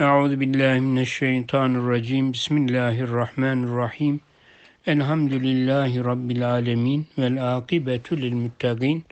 Euzu billahi mineşşeytanirracim. Bismillahirrahmanirrahim. Elhamdülillahi rabbil alamin vel akibetu lil muttaqin.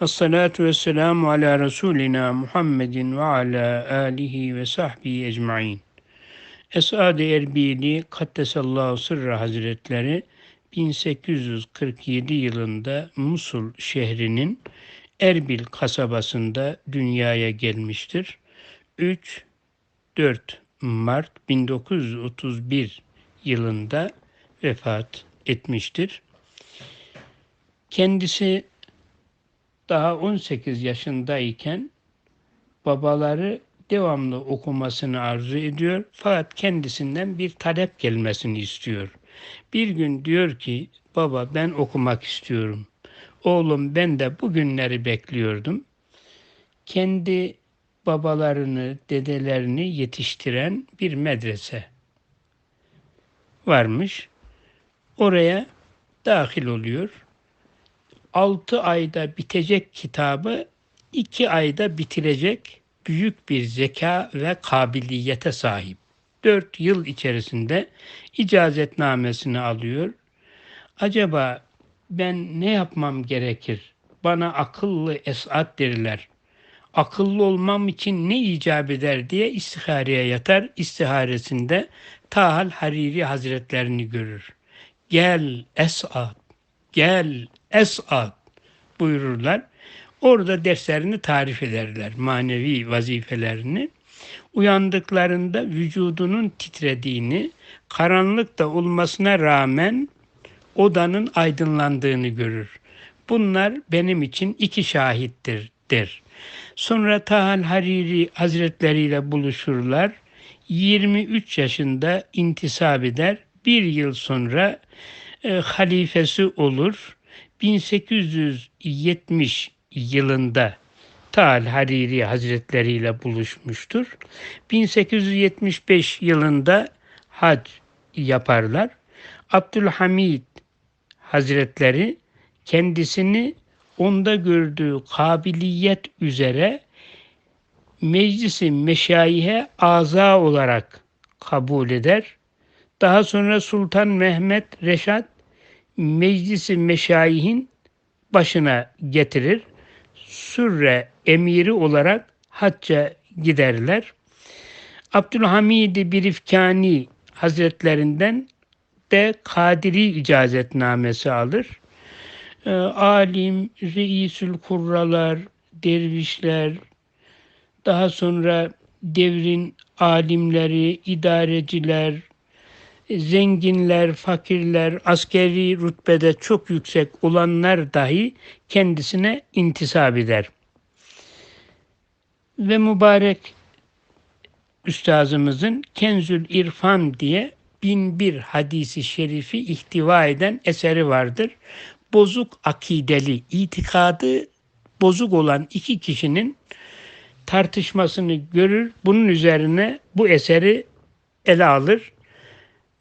Esselatu vesselamu ala Resulina Muhammedin ve ala alihi ve sahbihi ecmain. Esad-ı Erbili Kaddesallahu Sırrı Hazretleri 1847 yılında Musul şehrinin Erbil kasabasında dünyaya gelmiştir. 3 4 Mart 1931 yılında vefat etmiştir. Kendisi daha 18 yaşındayken babaları devamlı okumasını arzu ediyor fakat kendisinden bir talep gelmesini istiyor. Bir gün diyor ki baba ben okumak istiyorum. Oğlum ben de bu günleri bekliyordum. Kendi babalarını, dedelerini yetiştiren bir medrese varmış. Oraya dahil oluyor. Altı ayda bitecek kitabı iki ayda bitirecek büyük bir zeka ve kabiliyete sahip. Dört yıl içerisinde icazetnamesini alıyor. Acaba ben ne yapmam gerekir? Bana akıllı esat derler akıllı olmam için ne icap eder diye istihareye yatar. İstiharesinde Tahal Hariri Hazretlerini görür. Gel Esad, gel Esad buyururlar. Orada derslerini tarif ederler, manevi vazifelerini. Uyandıklarında vücudunun titrediğini, karanlıkta olmasına rağmen odanın aydınlandığını görür. Bunlar benim için iki şahittir der. Sonra Tahal Hariri Hazretleri ile buluşurlar. 23 yaşında intisap eder. Bir yıl sonra e, halifesi olur. 1870 yılında Tahal Hariri Hazretleri ile buluşmuştur. 1875 yılında hac yaparlar. Abdülhamid Hazretleri kendisini onda gördüğü kabiliyet üzere meclisi meşayihe aza olarak kabul eder. Daha sonra Sultan Mehmet Reşat meclisi meşayihin başına getirir. Sürre emiri olarak hacca giderler. Abdülhamid Birifkani Hazretlerinden de Kadiri icazetnamesi alır e, alim, reisül kurralar, dervişler, daha sonra devrin alimleri, idareciler, zenginler, fakirler, askeri rütbede çok yüksek olanlar dahi kendisine intisap eder. Ve mübarek üstazımızın Kenzül İrfan diye bin bir hadisi şerifi ihtiva eden eseri vardır bozuk akideli, itikadı bozuk olan iki kişinin tartışmasını görür. Bunun üzerine bu eseri ele alır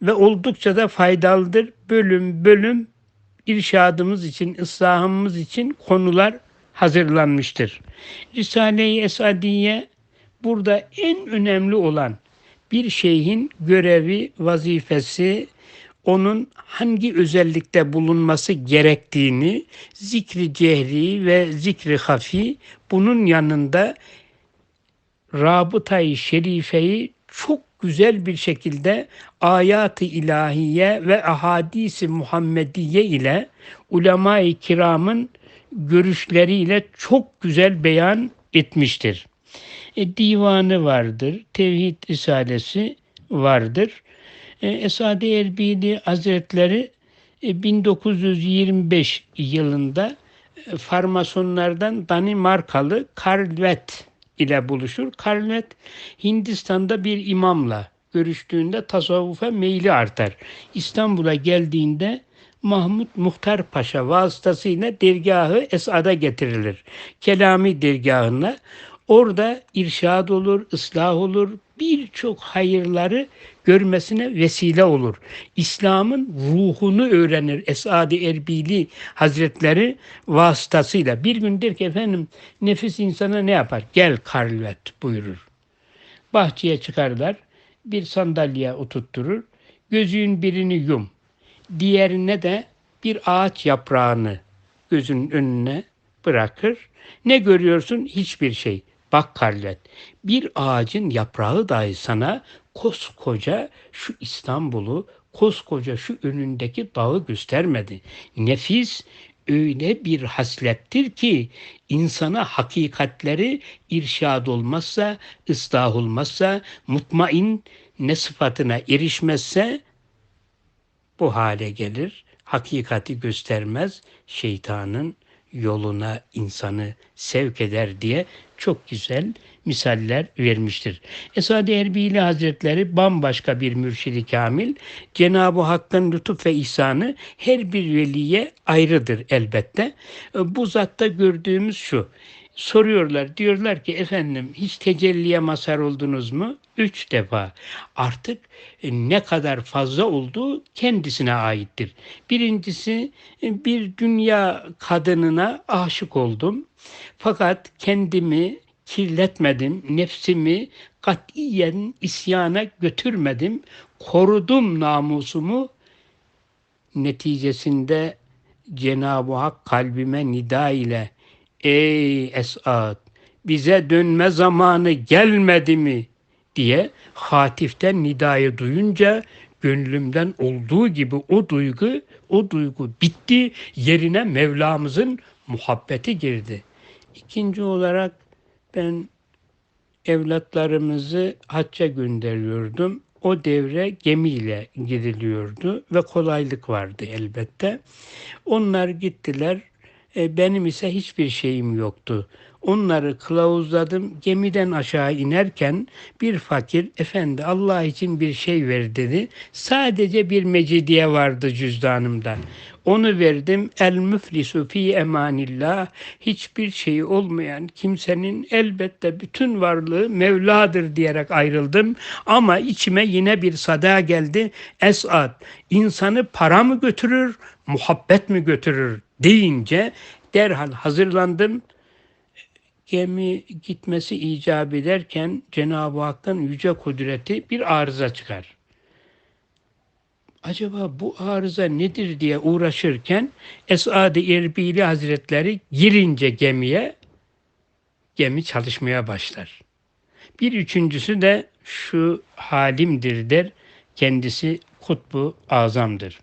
ve oldukça da faydalıdır. Bölüm bölüm irşadımız için, ıslahımız için konular hazırlanmıştır. Risale-i Esadiye burada en önemli olan bir şeyhin görevi, vazifesi, onun hangi özellikte bulunması gerektiğini zikri cehri ve zikri hafi bunun yanında rabıtayı şerifeyi çok güzel bir şekilde ayat-ı ilahiye ve ahadisi Muhammediye ile ulema-i kiramın görüşleriyle çok güzel beyan etmiştir. E, divanı vardır, tevhid risalesi vardır. E, Esad-ı Erbili Hazretleri 1925 e, yılında e, farmasonlardan Danimarkalı Karlvet ile buluşur. Karlvet Hindistan'da bir imamla görüştüğünde tasavvufa meyli artar. İstanbul'a geldiğinde Mahmut Muhtar Paşa vasıtasıyla dergahı Esad'a getirilir. Kelami dergahına. Orada irşad olur, ıslah olur, birçok hayırları görmesine vesile olur. İslam'ın ruhunu öğrenir Esad-ı Erbili Hazretleri vasıtasıyla. Bir gün der ki efendim nefis insana ne yapar? Gel karlvet buyurur. Bahçeye çıkarlar, bir sandalye oturtturur, gözün birini yum, diğerine de bir ağaç yaprağını gözünün önüne bırakır. Ne görüyorsun? Hiçbir şey. Bak Karlet, bir ağacın yaprağı dahi sana koskoca şu İstanbul'u, koskoca şu önündeki dağı göstermedi. Nefis öyle bir haslettir ki insana hakikatleri irşad olmazsa, ıslah olmazsa, mutmain ne sıfatına erişmezse bu hale gelir. Hakikati göstermez, şeytanın yoluna insanı sevk eder diye çok güzel misaller vermiştir. Esad Erbili Hazretleri bambaşka bir mürşidi kamil. Cenab-ı Hakk'ın lütuf ve ihsanı her bir veliye ayrıdır elbette. Bu zatta gördüğümüz şu. Soruyorlar, diyorlar ki efendim hiç tecelliye mazhar oldunuz mu? Üç defa. Artık ne kadar fazla olduğu kendisine aittir. Birincisi bir dünya kadınına aşık oldum. Fakat kendimi kirletmedim, nefsimi katiyen isyana götürmedim, korudum namusumu. Neticesinde Cenab-ı Hak kalbime nida ile Ey Esad bize dönme zamanı gelmedi mi diye hatiften nidayı duyunca gönlümden olduğu gibi o duygu o duygu bitti yerine Mevlamızın muhabbeti girdi. İkinci olarak ben evlatlarımızı hacca gönderiyordum. O devre gemiyle gidiliyordu ve kolaylık vardı elbette. Onlar gittiler. E, benim ise hiçbir şeyim yoktu. Onları kılavuzladım. Gemiden aşağı inerken bir fakir efendi Allah için bir şey ver dedi. Sadece bir mecidiye vardı cüzdanımda. Onu verdim. El müflisu fi emanillah. Hiçbir şeyi olmayan kimsenin elbette bütün varlığı Mevla'dır diyerek ayrıldım. Ama içime yine bir sada geldi. Esad, insanı para mı götürür, muhabbet mi götürür deyince derhal hazırlandım gemi gitmesi icap ederken Cenab-ı Hak'tan yüce kudreti bir arıza çıkar. Acaba bu arıza nedir diye uğraşırken Esad-ı Erbili Hazretleri girince gemiye gemi çalışmaya başlar. Bir üçüncüsü de şu halimdir der. Kendisi kutbu azamdır.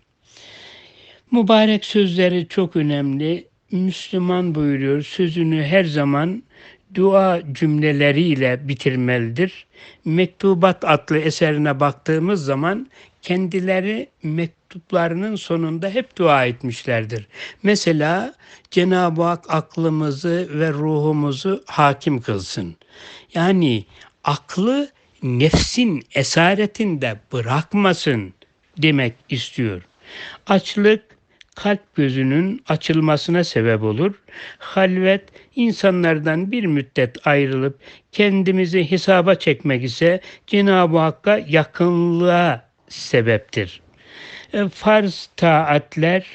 Mübarek sözleri çok önemli. Müslüman buyuruyor sözünü her zaman dua cümleleriyle bitirmelidir. Mektubat adlı eserine baktığımız zaman kendileri mektuplarının sonunda hep dua etmişlerdir. Mesela Cenab-ı Hak aklımızı ve ruhumuzu hakim kılsın. Yani aklı nefsin esaretinde bırakmasın demek istiyor. Açlık kalp gözünün açılmasına sebep olur. Halvet insanlardan bir müddet ayrılıp kendimizi hesaba çekmek ise Cenab-ı Hakk'a yakınlığa sebeptir. E, farz taatler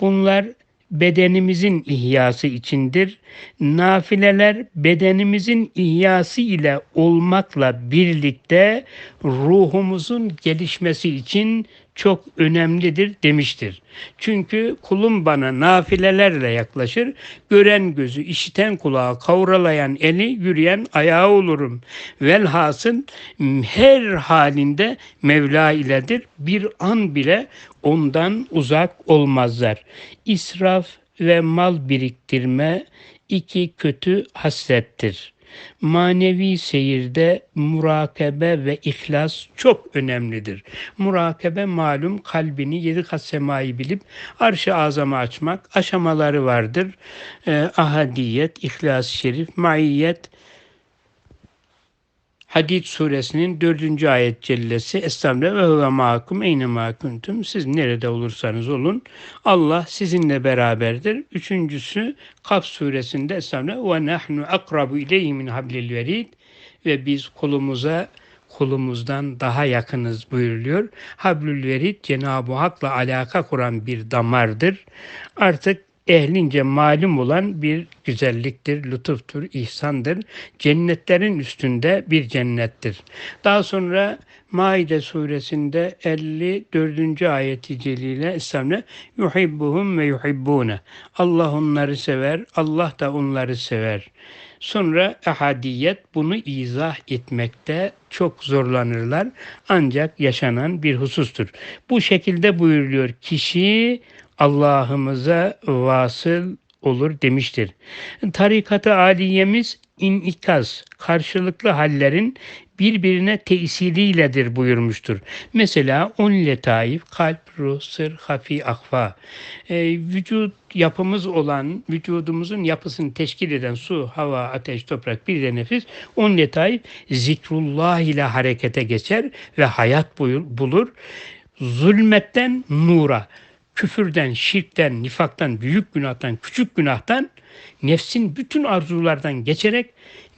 bunlar bedenimizin ihyası içindir. Nafileler bedenimizin ihyası ile olmakla birlikte ruhumuzun gelişmesi için çok önemlidir demiştir. Çünkü kulum bana nafilelerle yaklaşır, gören gözü, işiten kulağı, kavralayan eli, yürüyen ayağı olurum. Velhasıl her halinde Mevla iledir. Bir an bile ondan uzak olmazlar. İsraf ve mal biriktirme iki kötü haslettir. Manevi seyirde murakabe ve ihlas çok önemlidir. Murakabe malum kalbini yedi kat semayı bilip arş-ı açmak aşamaları vardır. Eh, ahadiyet, ihlas-ı şerif, maiyet, Hadid suresinin dördüncü ayet cellesi Estağfirullah ve huve ma'akum eyne ma Siz nerede olursanız olun Allah sizinle beraberdir. Üçüncüsü Kaf suresinde Estağfirullah ve nahnu akrabu ileyhi min hablil verid ve biz kolumuza kolumuzdan daha yakınız buyuruluyor. Hablül verid Cenab-ı Hak'la alaka kuran bir damardır. Artık ehlince malum olan bir güzelliktir, lütuftur, ihsandır. Cennetlerin üstünde bir cennettir. Daha sonra Maide suresinde 54. ayeti celile Estağfirullah yuhibbuhum ve yuhibbune. Allah onları sever, Allah da onları sever. Sonra ehadiyet bunu izah etmekte çok zorlanırlar. Ancak yaşanan bir husustur. Bu şekilde buyuruluyor. Kişi Allah'ımıza vasıl olur demiştir. Tarikat-ı aliyemiz inikaz, karşılıklı hallerin birbirine tesiriyledir buyurmuştur. Mesela on letaif, kalp, ruh, sır, hafi, akfa. E, vücut yapımız olan, vücudumuzun yapısını teşkil eden su, hava, ateş, toprak, bir de nefis, on letaif zikrullah ile harekete geçer ve hayat bulur. Zulmetten nura, küfürden, şirkten, nifaktan, büyük günahtan, küçük günahtan, nefsin bütün arzulardan geçerek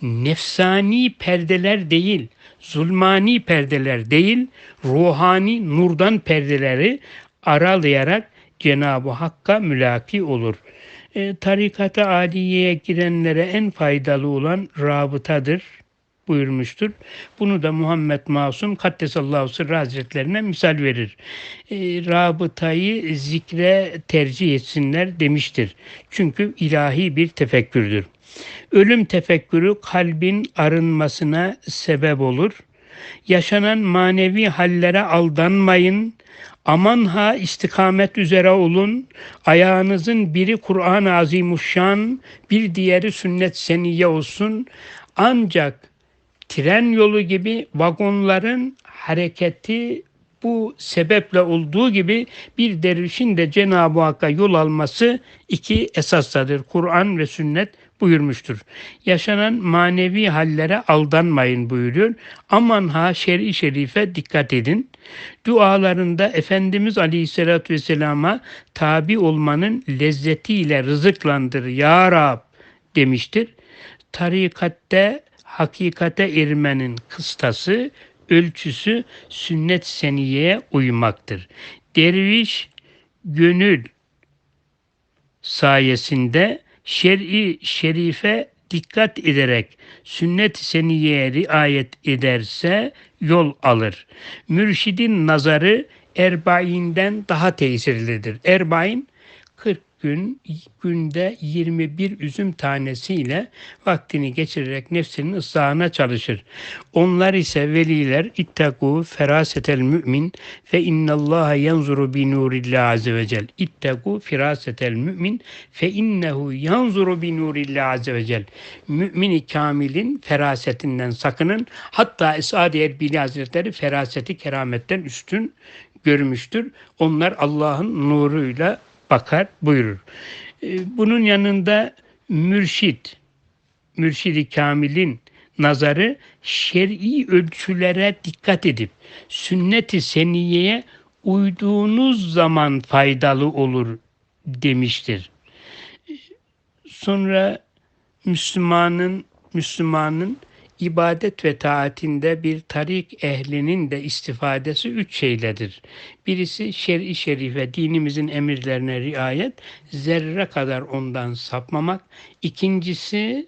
nefsani perdeler değil, zulmani perdeler değil, ruhani nurdan perdeleri aralayarak Cenab-ı Hakk'a mülaki olur. E, tarikat-ı aliyeye girenlere en faydalı olan rabıtadır buyurmuştur. Bunu da Muhammed Masum Kaddesallahu Sırrı Hazretlerine misal verir. E, rabıtayı zikre tercih etsinler demiştir. Çünkü ilahi bir tefekkürdür. Ölüm tefekkürü kalbin arınmasına sebep olur. Yaşanan manevi hallere aldanmayın. Aman ha istikamet üzere olun. Ayağınızın biri Kur'an-ı Azimuşşan, bir diğeri sünnet seniye olsun. Ancak tren yolu gibi vagonların hareketi bu sebeple olduğu gibi bir dervişin de Cenab-ı Hakk'a yol alması iki esastadır. Kur'an ve sünnet buyurmuştur. Yaşanan manevi hallere aldanmayın buyuruyor. Aman ha şer'i şerife dikkat edin. Dualarında Efendimiz Aleyhisselatü Vesselam'a tabi olmanın lezzetiyle rızıklandır ya Rab demiştir. Tarikatte hakikate ermenin kıstası, ölçüsü sünnet seniyeye uymaktır. Derviş gönül sayesinde şer'i şerife dikkat ederek sünnet-i seniyeye riayet ederse yol alır. Mürşidin nazarı erbainden daha tesirlidir. Erbain 40 gün günde 21 üzüm tanesiyle vaktini geçirerek nefsinin ıslahına çalışır. Onlar ise veliler ittaku ferasetel mümin fe innallaha yanzuru bi nurillah azze ve cel. İttaku firasetel mümin fe innehu yanzuru bi nurillah azze ve cel. Mümini kamilin ferasetinden sakının. Hatta Esad-ı Erbili Hazretleri feraseti kerametten üstün görmüştür. Onlar Allah'ın nuruyla bakar buyurur. E, bunun yanında mürşit, mürşidi kamilin nazarı şer'i ölçülere dikkat edip sünnet-i seniyeye uyduğunuz zaman faydalı olur demiştir. Sonra Müslümanın Müslümanın ibadet ve taatinde bir tarik ehlinin de istifadesi üç şeyledir. Birisi şer'i şerife, dinimizin emirlerine riayet, zerre kadar ondan sapmamak. İkincisi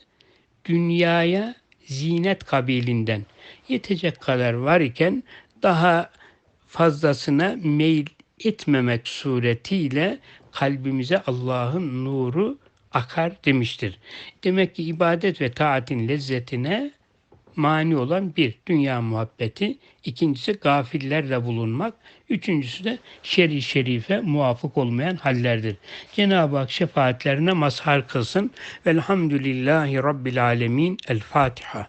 dünyaya zinet kabilinden yetecek kadar var iken daha fazlasına meyil etmemek suretiyle kalbimize Allah'ın nuru akar demiştir. Demek ki ibadet ve taatin lezzetine mani olan bir dünya muhabbeti, ikincisi gafillerle bulunmak, üçüncüsü de şer'i şerife muvafık olmayan hallerdir. Cenab-ı Hak şefaatlerine mazhar kılsın. Velhamdülillahi Rabbil Alemin. El Fatiha.